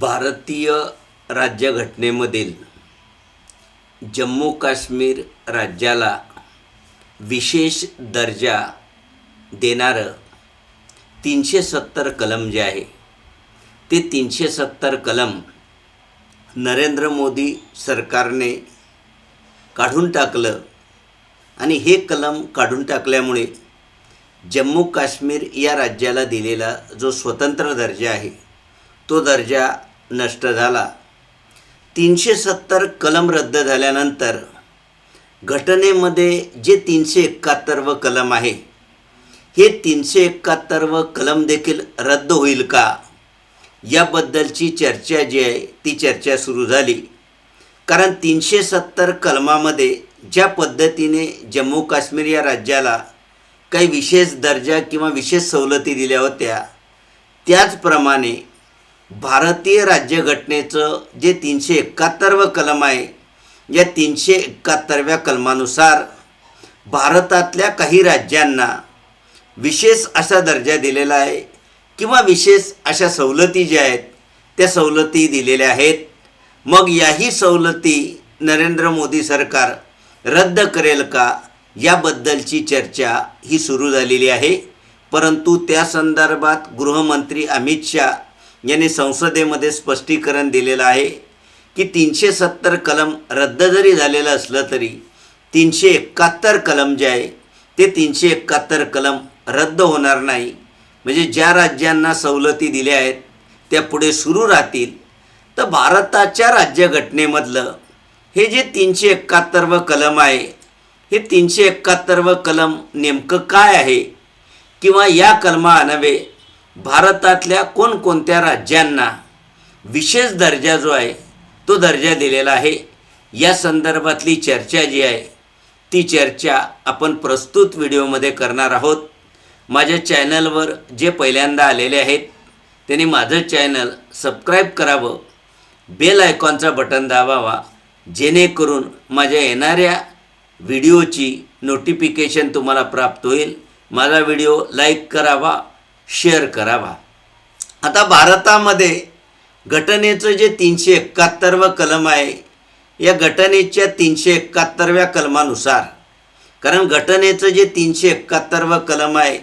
भारतीय राज्यघटनेमधील जम्मू काश्मीर राज्याला विशेष दर्जा देणारं तीनशे सत्तर कलम जे आहे ते तीनशे सत्तर कलम नरेंद्र मोदी सरकारने काढून टाकलं. आणि हे कलम काढून टाकल्यामुळे जम्मू काश्मीर या राज्याला दिलेला जो स्वतंत्र दर्जा आहे तो दर्जा नष्ट झाला. तीनशे सत्तर कलम रद्द झाल्यानंतर घटनेमध्ये जे तीनशे एकाहत्तर व कलम आहे हे तीनशे एकाहत्तर व कलम देखील रद्द होईल का? याबद्दलची चर्चा जी आहे ती चर्चा सुरू झाली. कारण तीनशे सत्तर कलमामध्ये ज्या पद्धतीने जम्मू काश्मीर या राज्याला काही विशेष दर्जा किंवा विशेष सवलती दिल्या होत्या त्याचप्रमाणे भारतीय राज्यघटनेचं जे तीनशे एकाहत्तरवं कलम आहे या तीनशे एकाहत्तरव्या कलमानुसार भारतातल्या काही राज्यांना विशेष असा दर्जा दिलेला आहे किंवा विशेष अशा सवलती ज्या आहेत त्या सवलती दिलेल्या आहेत. मग याही सवलती नरेंद्र मोदी सरकार रद्द करेल का याबद्दलची चर्चा ही सुरू झालेली आहे. परंतु त्या संदर्भात गृहमंत्री अमित शाह यांनी संसदेमध्ये स्पष्टीकरण दिलेलं आहे की तीनशे सत्तर कलम रद्द जरी झालेलं असलं तरी तीनशे एकाहत्तर कलम जे आहे ते तीनशे एकाहत्तर कलम रद्द होणार नाही. म्हणजे ज्या राज्यांना सवलती दिल्या आहेत त्या पुढे सुरू राहतील. तर भारताच्या राज्यघटनेमधलं हे जे तीनशे एकाहत्तरवं कलम आहे हे तीनशे एकाहत्तरवं कलम नेमकं काय आहे? किंवा या कलमा अनवे भारतातल्या कोणकोणत्या राज्यांना विशेष दर्जा जो आहे तो दर्जा दिलेला आहे या संदर्भातली चर्चा जी आहे ती चर्चा आपण प्रस्तुत व्हिडिओमध्ये करणार आहोत. माझ्या चॅनलवर जे पहिल्यांदा आलेले आहेत त्यांनी माझं चॅनल सबस्क्राईब करावं बेल आयकॉनचा बटन दाबावा जेणेकरून माझ्या येणाऱ्या व्हिडिओची नोटिफिकेशन तुम्हाला प्राप्त होईल. माझा व्हिडिओ लाईक करावा शेअर करावा. आता भारतामध्ये घटनेचं जे तीनशे एकाहत्तरवं कलम आहे या घटनेच्या तीनशे एकाहत्तरव्या कलमानुसार कारण घटनेचं जे तीनशे एकाहत्तरवं कलम आहे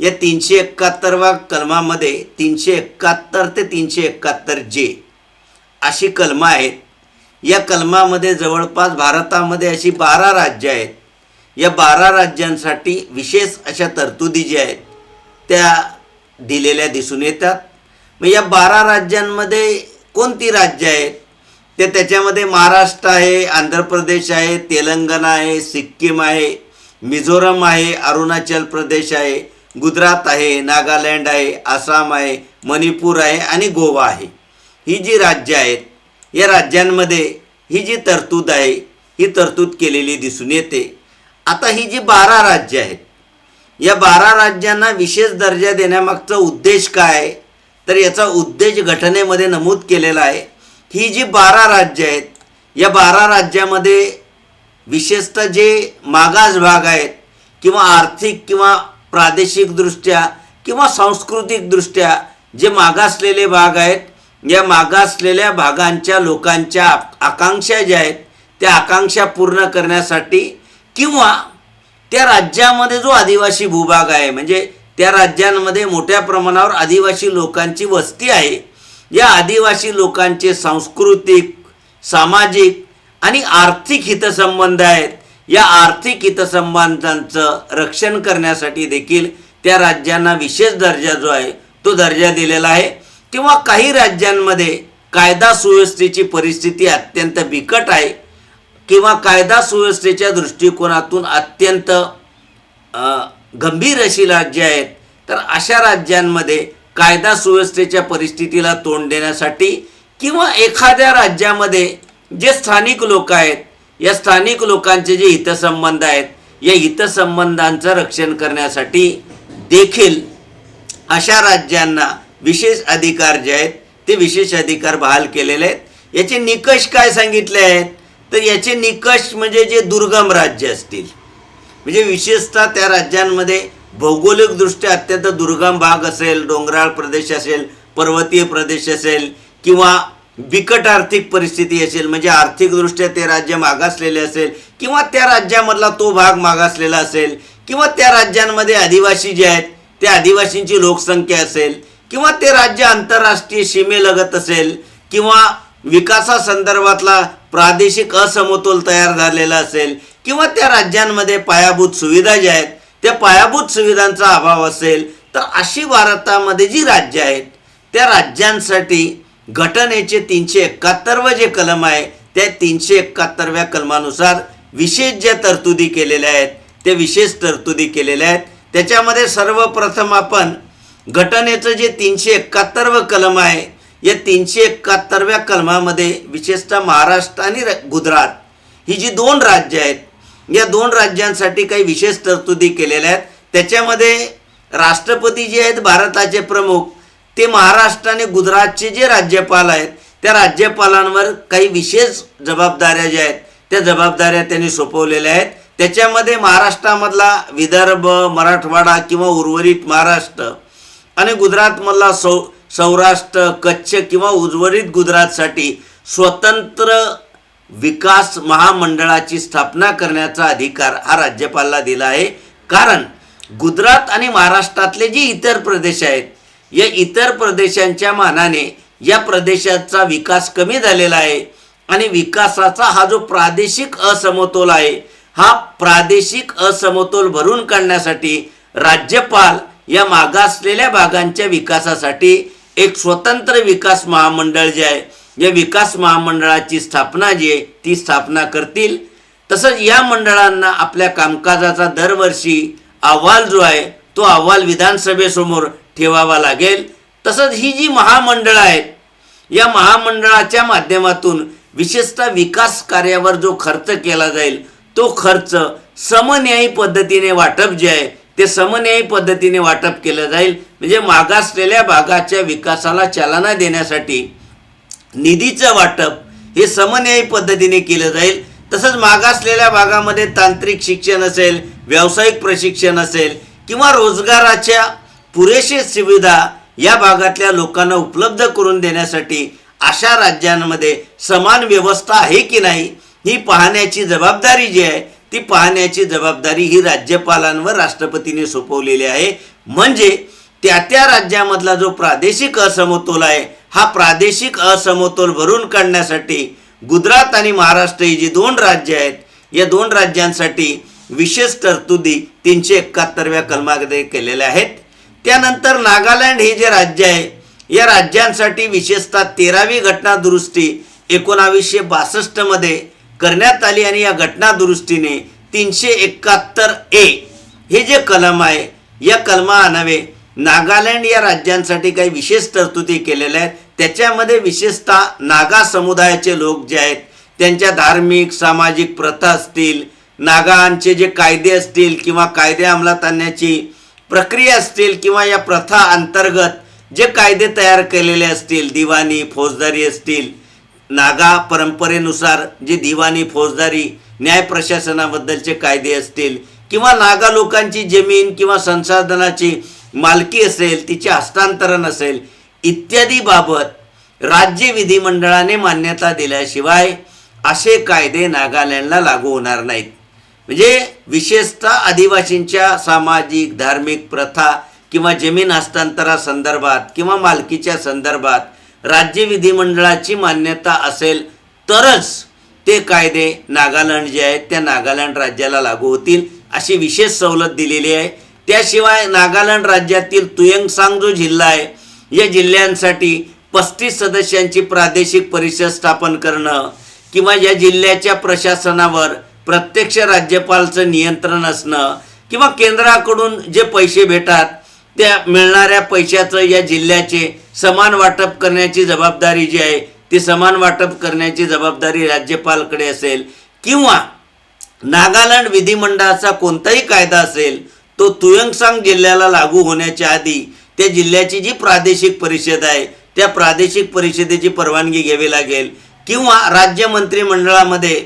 या तीनशे एकाहत्तरव्या कलमामध्ये तीनशे एकाहत्तर ते तीनशे एकाहत्तर जे अशी कलमं आहेत या कलमामध्ये जवळपास भारतामध्ये अशी बारा राज्य आहेत. या बारा राज्यांसाठी विशेष अशा तरतुदी ज्या आहेत त्या दिलेल्या दिसून येतात. मग या बारा राज्यांमध्ये कोणती राज्य आहेत? ते त्याच्यामध्ये महाराष्ट्र आहे आंध्र प्रदेश आहे तेलंगणा आहे सिक्कीम आहे मिझोरम आहे अरुणाचल प्रदेश आहे गुजरात आहे नागालँड आहे आसाम आहे मणिपूर आहे आणि गोवा आहे. ही जी राज्य आहेत या राज्यांमध्ये ही जी तरतूद आहे ही तरतूद केलेली दिसून येते. आता ही जी बारा राज्य आहेत या बारा राज्यांना विशेष दर्जा देण्यामागचा उद्देश काय? तर याचा उद्देश घटनेमध्ये नमूद केलेला आहे. ही जी बारा राज्य आहेत या बारा राज्यामध्ये विशेषतः जे मागास भाग आहेत किंवा आर्थिक किंवा प्रादेशिकदृष्ट्या किंवा सांस्कृतिकदृष्ट्या जे मागासलेले भाग आहेत या मागासलेल्या भागांच्या लोकांच्या आकांक्षा ज्या आहेत त्या आकांक्षा पूर्ण करण्यासाठी किंवा त्या राज्यामध्ये जो आदिवासी भूभाग आहे म्हणजे त्या राज्यांमध्ये मोठ्या प्रमाणावर आदिवासी लोकांची वस्ती आहे या आदिवासी लोकांचे सांस्कृतिक सामाजिक आणि आर्थिक हितसंबंध आहेत या आर्थिक हितसंबंधांचं रक्षण करण्यासाठी देखील त्या राज्यांना विशेष दर्जा जो आहे तो दर्जा दिलेला आहे. किंवा काही राज्यांमध्ये कायदा सुव्यवस्थेची परिस्थिती अत्यंत बिकट आहे किंवा कायदा सुव्यवस्थेच्या दृष्टिकोनातून अत्यंत गंभीर अशी राज्य आहेत तर अशा राज्यांमध्ये कायदा सुव्यवस्थेच्या परिस्थितीला तोंड देण्यासाठी किंवा एखाद्या राज्यामध्ये जे स्थानिक लोक आहेत या स्थानिक लोकांचे जे हितसंबंध आहेत या हितसंबंधांचं रक्षण करण्यासाठी देखील अशा राज्यांना विशेष अधिकार जे आहेत ते विशेष अधिकार बहाल केलेले आहेत. याचे निकष काय सांगितले आहेत? तर याचे निकष म्हणजे जे दुर्गम राज्य असतील. म्हणजे विशेषतः त्या राज्यांमध्ये भौगोलिकदृष्ट्या अत्यंत दुर्गम भाग असेल डोंगराळ प्रदेश असेल पर्वतीय प्रदेश असेल किंवा बिकट आर्थिक परिस्थिती असेल म्हणजे आर्थिकदृष्ट्या ते राज्य मागासलेले असेल किंवा त्या राज्यामधला तो भाग मागासलेला असेल किंवा त्या राज्यांमध्ये आदिवासी जे आहेत त्या आदिवासींची लोकसंख्या असेल किंवा ते राज्य आंतरराष्ट्रीय सीमेलगत असेल किंवा विकासासंदर्भातला प्रादेशिक असमतोल तयार झालेला असेल किंवा त्या राज्यांमध्ये पायाभूत सुविधा ज्या आहेत त्या पायाभूत सुविधांचा अभाव असेल तर अशी भारतामध्ये जी राज्य आहेत त्या राज्यांसाठी घटनेचे तीनशे एकाहत्तरवं जे कलम आहे त्या तीनशे एकाहत्तरव्या कलमानुसार विशेष ज्या तरतुदी केलेल्या आहेत त्या विशेष तरतुदी केलेल्या आहेत. त्याच्यामध्ये सर्वप्रथम आपण घटनेचं जे तीनशे एकाहत्तरवं कलम आहे या तीनशे एकाहत्तरव्या कलमामध्ये विशेषतः महाराष्ट्र आणि र- गुजरात ही जी दोन राज्य आहेत या दोन राज्यांसाठी काही विशेष तरतुदी केलेल्या आहेत. त्याच्यामध्ये राष्ट्रपती जे आहेत भारताचे प्रमुख ते महाराष्ट्र आणि गुजरातचे जे राज्यपाल आहेत त्या राज्यपालांवर काही विशेष जबाबदाऱ्या ज्या आहेत त्या जबाबदाऱ्या त्यांनी सोपवलेल्या आहेत. त्याच्यामध्ये महाराष्ट्रामधला विदर्भ मराठवाडा किंवा उर्वरित महाराष्ट्र आणि गुजरातमधला सौ सौराष्ट्र कच्छ किंवा उर्वरित गुजरातसाठी स्वतंत्र विकास महामंडळाची स्थापना करण्याचा अधिकार हा राज्यपालला दिला आहे. कारण गुजरात आणि महाराष्ट्रातले जे इतर प्रदेश आहेत या इतर प्रदेशांच्या मानाने या प्रदेशाचा विकास कमी झालेला आहे आणि विकासाचा हा जो प्रादेशिक असमतोल आहे हा प्रादेशिक असमतोल भरून काढण्यासाठी राज्यपाल या मागासलेल्या भागांच्या विकासासाठी एक स्वतंत्र विकास महामंडळ जे आहे या विकास महामंडळाची स्थापना जी आहे ती स्थापना करतील. तसंच या मंडळांना आपल्या कामकाजाचा दरवर्षी अहवाल जो आहे तो अहवाल विधानसभेसमोर ठेवावा लागेल. तसंच ही जी महामंडळं आहेत या महामंडळाच्या माध्यमातून विशेषतः विकास कार्यावर जो खर्च केला जाईल तो खर्च समन्यायी पद्धतीने वाटप जे आहे ते समन्यायी पद्धतीने वाटप केलं जाईल. म्हणजे मागासलेल्या भागाच्या विकासाला चालना देण्यासाठी निधीचं वाटप हे समन्यायी पद्धतीने केलं जाईल. तसंच मागासलेल्या भागामध्ये तांत्रिक शिक्षण असेल व्यावसायिक प्रशिक्षण असेल किंवा रोजगाराच्या पुरेशी सुविधा या भागातल्या लोकांना उपलब्ध करून देण्यासाठी अशा राज्यांमध्ये समान व्यवस्था आहे की नाही ही पाहण्याची जबाबदारी जी आहे ती पाहण्याची जबाबदारी ही राज्यपालांवर राष्ट्रपतीने सोपवलेली आहे. म्हणजे त्या त्या राज्यामधला जो प्रादेशिक असमतोल आहे हा प्रादेशिक असमतोल भरून काढण्यासाठी गुजरात आणि महाराष्ट्र ही जी दोन राज्य आहेत या दोन राज्यांसाठी विशेष तरतुदी तीनशे एकाहत्तरव्या कलमामध्ये केलेल्या आहेत. त्यानंतर नागालँड हे जे राज्य आहे या राज्यांसाठी विशेषतः तेरावी घटना दुरुस्ती एकोणावीसशे बासष्टमध्ये करण्यात आली आणि या घटना दुरुस्तीने तीनशे एकाहत्तर ए हे जे कलम आहे या कलमा आणावे नागालँड या राज्यांसाठी काही विशेष तरतुदी केलेल्या आहेत. त्याच्यामध्ये विशेषतः नागा समुदायाचे लोक जे आहेत त्यांच्या धार्मिक सामाजिक प्रथा असतील नागांचे जे कायदे असतील किंवा कायदे अंमलात आणण्याची प्रक्रिया असतील किंवा या प्रथा अंतर्गत जे कायदे तयार केलेले असतील दिवाणी फौजदारी असतील नागा परंपरेनुसार जे दिवाणी फौजदारी न्याय प्रशासनाबद्दलचे कायदे असतील किंवा नागा लोकांची जमीन किंवा संसाधनाची मालकी असेल तिचे हस्तांतरण असेल इत्यादी बाबत राज्य विधिमंडळाने मान्यता दिल्याशिवाय असे कायदे नागालँडला लागू होणार नाहीत. म्हणजे विशेषतः आदिवासींच्या सामाजिक धार्मिक प्रथा किंवा जमीन हस्तांतरासंदर्भात किंवा मालकीच्या संदर्भात राज्य विधिमंडळाची मान्यता असेल तरच ते कायदे नागालँड जे आहेत त्या नागालँड राज्याला लागू होतील अशी विशेष सवलत दिलेली आहे. त्याशिवाय नागालँड राज्यातील तुयंगसांग जो जिल्हा आहे या जिल्ह्यांसाठी पस्तीस सदस्यांची प्रादेशिक परिषद स्थापन करणं किंवा या जिल्ह्याच्या प्रशासनावर प्रत्यक्ष राज्यपालचं नियंत्रण असणं किंवा केंद्राकडून जे पैसे भेटतात त्या मिळणाऱ्या पैशाचं या जिल्ह्याचे समान वाटप करण्याची जबाबदारी जी आहे ती समान वाटप करण्याची जबाबदारी राज्यपालकडे असेल किंवा नागालँड विधिमंडळाचा कोणताही कायदा असेल तो तुयंगसांग जिल्ह्याला लागू होण्याच्या आधी त्या जिल्ह्याची जी प्रादेशिक परिषद आहे त्या प्रादेशिक परिषदेची परवानगी घ्यावी लागेल. किंवा राज्य मंत्रिमंडळामध्ये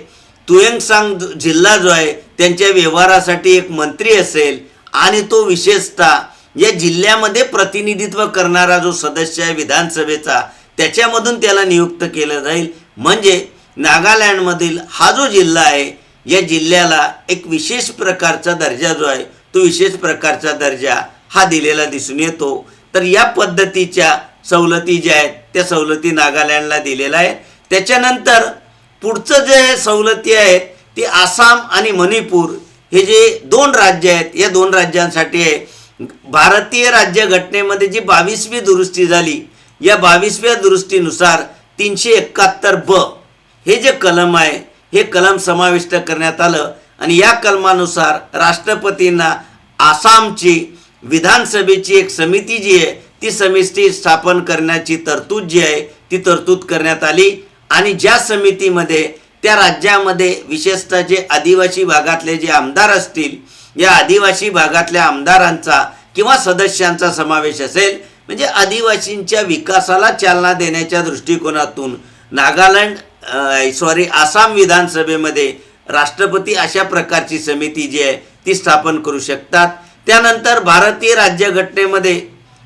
तुयंगसांग जिल्हा जो आहे त्यांच्या व्यवहारासाठी एक मंत्री असेल आणि तो विशेषतः या जिल्ह्यामध्ये प्रतिनिधित्व करणारा जो सदस्य आहे विधानसभेचा त्याच्यामधून त्याला नियुक्त केलं जाईल. म्हणजे नागालँडमधील हा जो जिल्हा आहे या जिल्ह्याला एक विशेष प्रकारचा दर्जा जो आहे तो विशेष प्रकारचा दर्जा हा दिलेला दिसून येतो. तर या पद्धतीच्या सवलती ज्या आहेत त्या सवलती नागालँडला दिलेल्या आहे त्याच्यानंतर पुढचं जे सवलती आहेत ती आसाम आणि मणिपूर हे जे दोन राज्य आहेत या दोन राज्यांसाठी आहे भारतीय राज्य घटनेमध्ये जी बावीसवी दुरुस्ती झाली या बावीसव्या दुरुस्तीनुसार तीनशे एकाहत्तर ब हे जे कलम आहे हे कलम समाविष्ट करण्यात आलं आणि या कलमानुसार राष्ट्रपतींना आसामची विधानसभेची एक समिती जी आहे ती समिती स्थापन करण्याची तरतूद जी आहे ती तरतूद करण्यात आली आणि ज्या समितीमध्ये त्या राज्यामध्ये विशेषतः जे आदिवासी भागातले जे आमदार असतील या आदिवासी भागातल्या आमदारांचा किंवा सदस्यांचा समावेश असेल म्हणजे आदिवासींच्या विकासाला चालना देण्याच्या दृष्टिकोनातून नागालँड सॉरी आसाम विधानसभेमध्ये राष्ट्रपती अशा प्रकारची समिती जी आहे ती स्थापन करू शकतात. त्यानंतर भारतीय राज्यघटनेमध्ये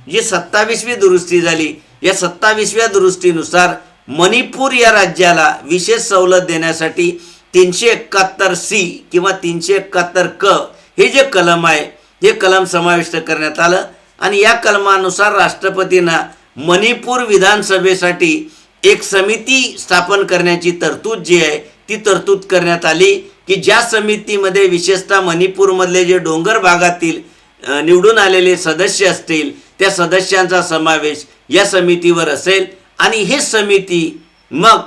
जी सत्तावीसवी दुरुस्ती झाली या सत्तावीसव्या दुरुस्तीनुसार मणिपूर या राज्याला विशेष सवलत देण्यासाठी तीनशे एकाहत्तर सी किंवा तीनशे एकाहत्तर क हे जे कलम आहे हे कलम समाविष्ट करण्यात आलं. आणि या कलमानुसार राष्ट्रपतींना मणिपूर विधानसभेसाठी एक समिती स्थापन करण्याची तरतूद जी आहे ती तरतूद करण्यात आली की ज्या समितीमध्ये विशेषतः मणिपूरमधले जे डोंगर भागातील निवडून आलेले सदस्य असतील त्या सदस्यांचा समावेश या समितीवर असेल. आणि हे समिती मग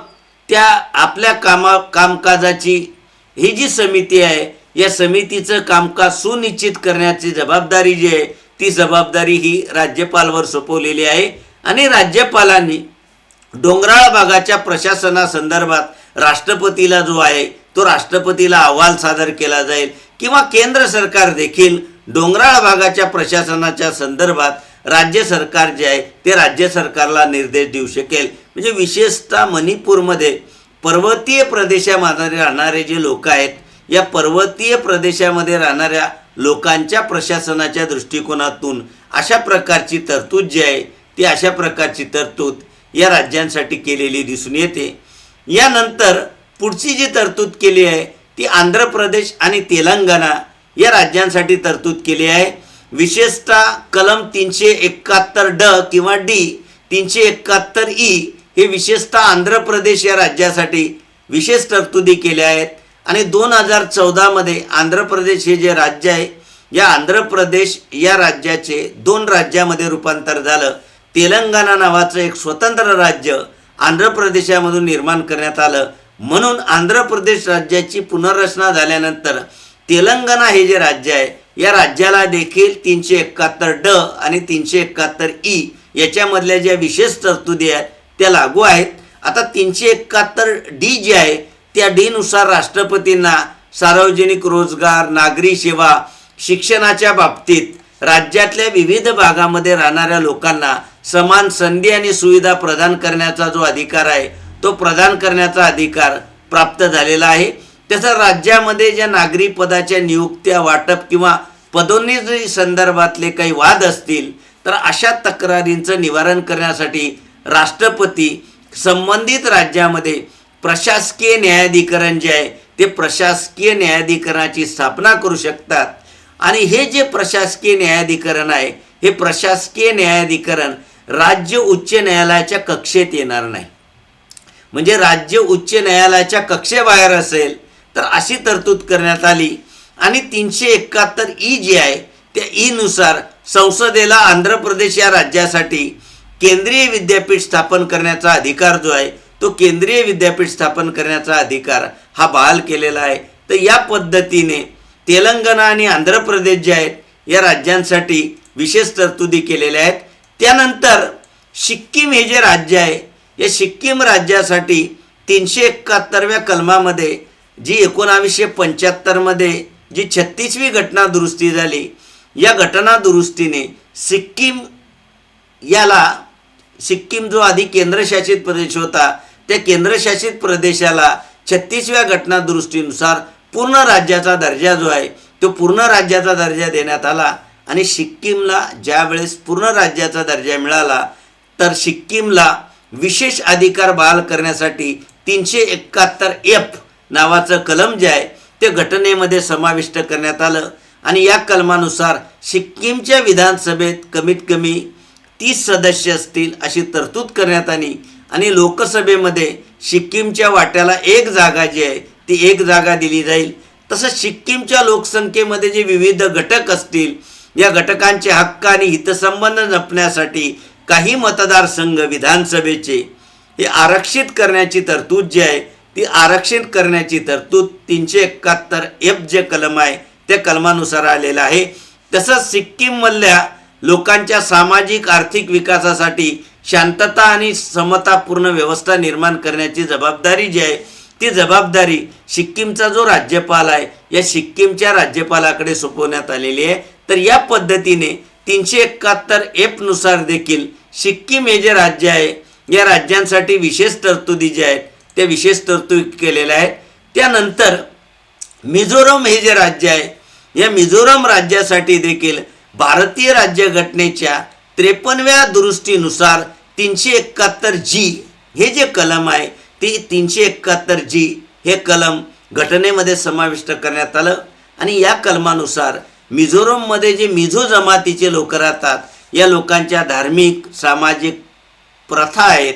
त्या आपल्या कामा कामकाजाची ही जी समिती आहे या समितीचं कामकाज सुनिश्चित करण्याची जबाबदारी जी आहे ती जबाबदारी ही राज्यपालवर सोपवलेली आहे. आणि राज्यपालांनी डोंगराळ भागाच्या प्रशासनासंदर्भात राष्ट्रपतीला जो आहे तो राष्ट्रपतीला अहवाल सादर केला जाईल. किंवा केंद्र सरकार देखील डोंगराळ भागाच्या प्रशासनाच्या संदर्भात राज्य सरकार जे आहे ते राज्य सरकारला निर्देश देऊ शकेल. म्हणजे विशेषतः मणिपूरमध्ये पर्वतीय प्रदेशामध्ये राहणारे जे लोक आहेत या पर्वतीय प्रदेशामध्ये राहणाऱ्या लोकांच्या प्रशासनाच्या दृष्टिकोनातून अशा प्रकारची तरतूद जी आहे ती अशा प्रकारची तरतूद या राज्यांसाठी केलेली दिसून येते. यानंतर पुढची जी तरतूद केली आहे ती आंध्र प्रदेश आणि तेलंगणा या राज्यांसाठी तरतूद केली आहे. विशेषतः कलम तीनशे एकाहत्तर ड किंवा डी तीनशे एकाहत्तर ई हे विशेषतः आंध्र प्रदेश या राज्यासाठी विशेष तरतुदी केल्या आहेत. आणि दोन हजार चौदामध्ये आंध्र प्रदेश हे जे राज्य आहे या आंध्र प्रदेश या राज्याचे दोन राज्यामध्ये रूपांतर झालं. तेलंगणा नावाचं एक स्वतंत्र राज्य आंध्र प्रदेशामधून निर्माण करण्यात आलं. म्हणून आंध्र प्रदेश राज्याची पुनर्रचना झाल्यानंतर तेलंगणा हे जे राज्य आहे या राज्याला देखील तीनशे एकाहत्तर ड आणि तीनशे एकाहत्तर ई याच्यामधल्या ज्या विशेष तरतुदी आहेत त्या लागू आहेत. आता तीनशे एकाहत्तर डी जी आहे त्या डीनुसार राष्ट्रपतींना सार्वजनिक रोजगार नागरी सेवा शिक्षणाच्या बाबतीत राज्यातल्या विविध भागामध्ये राहणाऱ्या लोकांना समान संधी आणि सुविधा प्रदान करण्याचा जो अधिकार आहे तो प्रदान करण्याचा अधिकार प्राप्त झालेला आहे. तसं राज्यामध्ये ज्या नागरी पदाच्या नियुक्त्या वाटप किंवा पदोन्नती संदर्भातले काही वाद असतील तर अशा तक्रारींचं निवारण करण्यासाठी राष्ट्रपती संबंधित राज्यामध्ये प्रशासकीय न्यायाधिकरण जे आहे ते प्रशासकीय न्यायाधिकरणाची स्थापना करू शकतात. आणि हे जे प्रशासकीय न्यायाधिकरण आहे हे प्रशासकीय न्यायाधिकरण राज्य उच्च न्यायालयाच्या कक्षेत येणार नाही. म्हणजे राज्य उच्च न्यायालयाच्या कक्षेबाहेर असेल तर अशी तरतूद करण्यात आली. आणि तीनशे एकाहत्तर ई जी आहे त्या ईनुसार संसदेला आंध्र प्रदेश या राज्यासाठी केंद्रीय विद्यापीठ स्थापन करण्याचा अधिकार जो आहे तो केंद्रीय विद्यापीठ स्थापन करण्याचा अधिकार हा बहाल केलेला आहे. तर या पद्धतीने तेलंगणा आणि आंध्र प्रदेश जे आहेत या राज्यांसाठी विशेष तरतुदी केलेल्या आहेत. त्यानंतर सिक्कीम हे जे राज्य आहे या सिक्कीम राज्यासाठी तीनशे एकाहत्तरव्या कलमामध्ये जी एकोणावीसशे पंच्याहत्तरमध्ये जी छत्तीसवी घटना दुरुस्ती झाली या घटना दुरुस्तीने सिक्कीम याला सिक्कीम जो आधी केंद्रशासित प्रदेश होता त्या केंद्रशासित प्रदेशाला छत्तीसव्या घटना दुरुस्तीनुसार पूर्ण राज्याचा दर्जा जो आहे तो पूर्ण राज्याचा दर्जा देण्यात आला. आणि सिक्कीमला ज्या वेळेस पूर्ण राज्याचा दर्जा मिळाला तर सिक्कीमला विशेष अधिकार बहाल करण्यासाठी तीनशे एकाहत्तर एफ नावाचं कलम जे आहे ते घटनेमध्ये समाविष्ट करण्यात आलं. आणि या कलमानुसार सिक्कीमच्या विधानसभेत कमीत कमी तीस सदस्य असतील अशी तरतूद करण्यात आली. आणि लोकसभेमध्ये सिक्कीमच्या वाट्याला एक जागा जी आहे ती एक जागा दिली जाईल. तसंच सिक्कीमच्या लोकसंख्येमध्ये जे विविध घटक असतील या घटकांचे हक्क आणि हितसंबंध जपण्यासाठी काही मतदारसंघ विधानसभेचे हे आरक्षित करण्याची तरतूद जी आहे ती आरक्षित करण्याची तरतूद तीनशे एकाहत्तर एफ जे कलम आहे त्या कलमानुसार आलेलं आहे. तसंच सिक्कीममधल्या लोकांच्या सामाजिक आर्थिक विकासासाठी शांतता आणि समतापूर्ण व्यवस्था निर्माण करण्याची जबाबदारी जी आहे ती जबाबदारी सिक्कीमचा जो राज्यपाल आहे या सिक्कीमच्या राज्यपालाकडे सोपवण्यात आलेली आहे. तर या पद्धतीने तीनशे एकाहत्तर एफनुसार देखील सिक्कीम हे जे राज्य आहे या राज्यांसाठी विशेष तरतुदी ज्या आहेत त्या विशेष तरतुदी केलेल्या आहेत. त्यानंतर मिझोरम हे जे राज्य आहे या मिझोरम राज्यासाठी देखील भारतीय राज्यघटनेच्या त्रेपन्नव्या दुरुस्तीनुसार तीनशे एकाहत्तर जी हे जे कलम आहे ते तीनशे एकाहत्तर जी हे कलम घटनेमध्ये समाविष्ट करण्यात आलं. आणि या कलमानुसार मिझोरममध्ये जे मिझो जमातीचे लोक राहतात या लोकांच्या धार्मिक सामाजिक प्रथा आहेत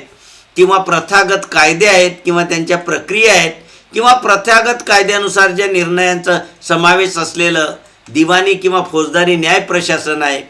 किंवा प्रथागत कायदे आहेत किंवा त्यांच्या प्रक्रिया आहेत किंवा प्रथागत कायद्यानुसार ज्या निर्णयांचा समावेश असलेलं दिवाणी किंवा फौजदारी न्याय प्रशासन आहे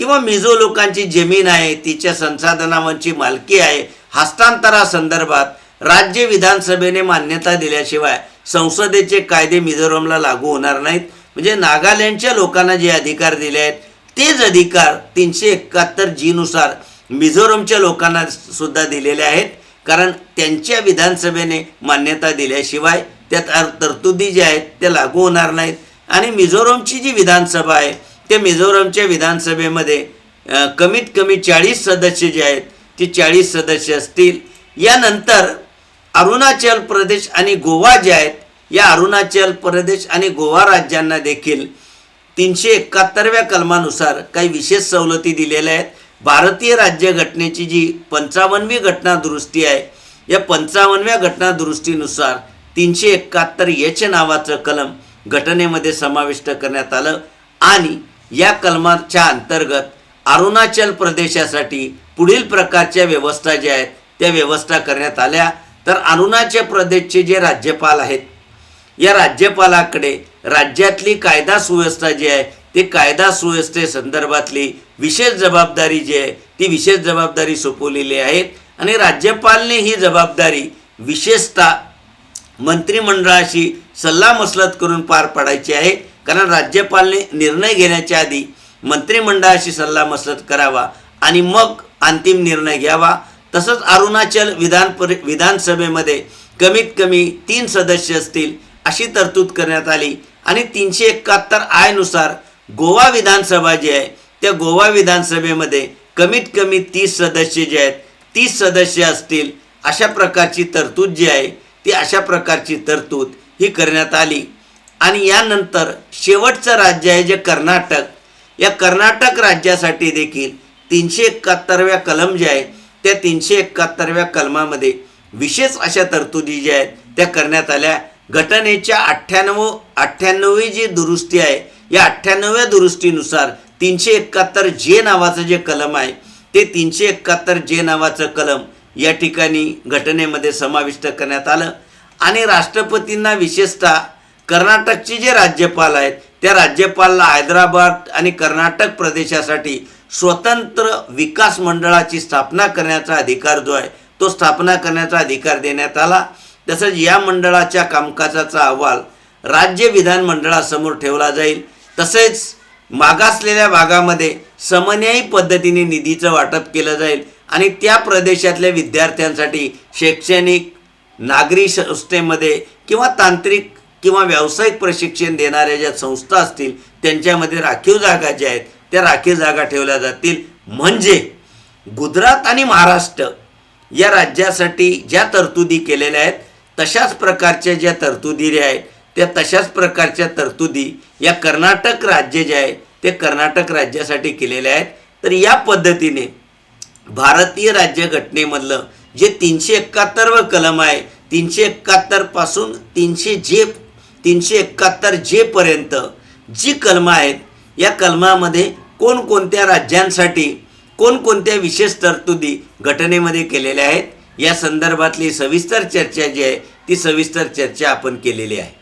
किंवा मिझो लोकांची जमीन आहे तिच्या संसाधनांची मालकी आहे हस्तांतरासंदर्भात राज्य विधानसभेने मान्यता दिल्याशिवाय संसदेचे कायदे मिझोरमला लागू होणार नाहीत. म्हणजे नागालँडच्या लोकांना जे अधिकार दिले आहेत तेच अधिकार तीनशे एकाहत्तर जीनुसार मिझोरमच्या लोकांना सुद्धा दिलेले आहेत. कारण त्यांच्या विधानसभेने मान्यता दिल्याशिवाय त्या तरतुदी ज्या आहेत त्या लागू होणार नाहीत. आणि मिझोरमची जी विधानसभा आहे ते मिझोरमच्या विधानसभेमध्ये कमीत कमी चाळीस सदस्य जे आहेत ते चाळीस सदस्य असतील. यानंतर अरुणाचल प्रदेश आणि गोवा जे आहेत या अरुणाचल प्रदेश आणि गोवा राज्यांना देखील तीनशे एकाहत्तरव्या कलमानुसार काही विशेष सवलती दिलेल्या आहेत. भारतीय राज्यघटनेची जी पंचावन्नवी घटना दुरुस्ती आहे या पंचावन्नव्या घटना दुरुस्तीनुसार तीनशे एकाहत्तर एच नावाचं कलम घटनेमध्ये समाविष्ट करण्यात आलं आणि या कलमाच्या अंतर्गत अरुणाचल प्रदेशासाठी पुढील प्रकारच्या व्यवस्था ज्या आहेत त्या व्यवस्था करण्यात आल्या. तर अरुणाचल प्रदेशचे जे राज्यपाल आहेत या राज्यपालाकडे राज्यातली कायदा सुव्यवस्था जी आहे ते कायदा सुव्यवस्थेसंदर्भातली विशेष जबाबदारी जी आहे ती विशेष जबाबदारी सोपवलेली आहे. आणि राज्यपालने ही जबाबदारी विशेषतः मंत्रिमंडळाशी सल्लामसलत करून पार पाडायची आहे. कारण राज्यपालने निर्णय घेण्याच्या आधी मंत्रिमंडळाशी सल्लामसलत करावा आणि मग अंतिम निर्णय घ्यावा. तसंच अरुणाचल विधान परि विधानसभेमध्ये कमीत कमी तीन सदस्य असतील अशी तरतूद करण्यात आली. आणि तीनशे एकाहत्तर आयनुसार गोवा विधानसभा जी आहे त्या गोवा विधानसभेमध्ये कमीत कमी तीस सदस्य जे आहेत तीस सदस्य असतील अशा प्रकारची तरतूद जी आहे ती अशा प्रकारची तरतूद ही करण्यात आली. आणि यानंतर शेवटचं राज्य आहे जे कर्नाटक. या कर्नाटक राज्यासाठी देखील तीनशे एकाहत्तरव्या कलम जे आहे त्या तीनशे एकाहत्तरव्या कलमामध्ये विशेष अशा तरतुदी ज्या आहेत त्या करण्यात आल्या. घटनेच्या अठ्ठ्याण्णव अठ्ठ्याण्णवी जी दुरुस्ती आहे या अठ्ठ्याण्णव्या दुरुस्तीनुसार तीनशे एकाहत्तर जे नावाचं जे कलम आहे ते तीनशे एकाहत्तर जे नावाचं कलम या ठिकाणी घटनेमध्ये समाविष्ट करण्यात आलं. आणि राष्ट्रपतींना विशेषतः कर्नाटकचे जे राज्यपाल आहेत त्या राज्यपालला हैदराबाद आणि कर्नाटक प्रदेशासाठी स्वतंत्र विकास मंडळाची स्थापना करण्याचा अधिकार जो आहे तो स्थापना करण्याचा अधिकार देण्यात आला. तसंच या मंडळाच्या कामकाजाचा अहवाल राज्य विधानमंडळासमोर ठेवला जाईल. तसेच मागासलेल्या भागामध्ये समन्यायी पद्धतीने निधीचं वाटप केलं जाईल आणि त्या प्रदेशातल्या विद्यार्थ्यांसाठी शैक्षणिक नागरी संस्थेमध्ये किंवा तांत्रिक किंवा व्यावसायिक प्रशिक्षण देणाऱ्या ज्या संस्था असतील त्यांच्यामध्ये राखीव जागा ज्या आहेत त्या राखीव जागा ठेवल्या जातील. म्हणजे गुजरात आणि महाराष्ट्र या राज्यासाठी ज्या तरतुदी केलेल्या आहेत तशाच प्रकारच्या ज्या तरतुदी आहेत त्या तशाच प्रकारच्या तरतुदी या कर्नाटक राज्य जे आहे ते कर्नाटक राज्यासाठी केलेल्या आहेत. तर या पद्धतीने भारतीय राज्यघटनेमधलं जे तीनशे एकाहत्तरवं कलम आहे तीनशे एकाहत्तरपासून तीनशे जे तीनशे एकाहत्तर जेपर्यंत जी कलमं आहेत या कलमामध्ये कोणकोणत्या राज्यांसाठी कोणकोणत्या विशेष तरतुदी घटनेमध्ये केलेल्या आहेत या संदर्भातली सविस्तर चर्चा जी आहे ती सविस्तर चर्चा आपण केलेली आहे.